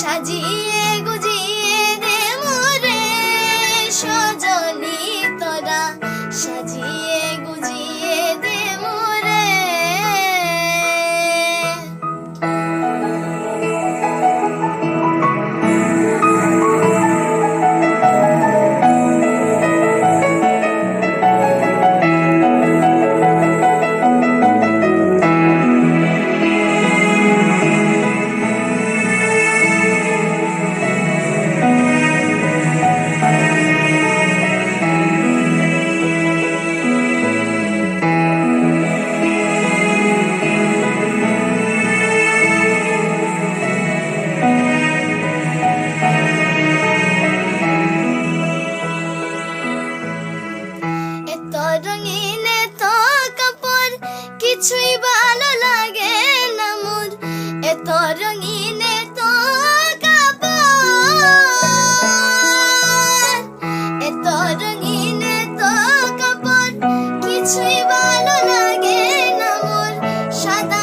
সাজিয়ে কিছুই ভালো লাগে না মোর। এত রঙিন এত এত কিছুই ভালো লাগে না মোর। সাদা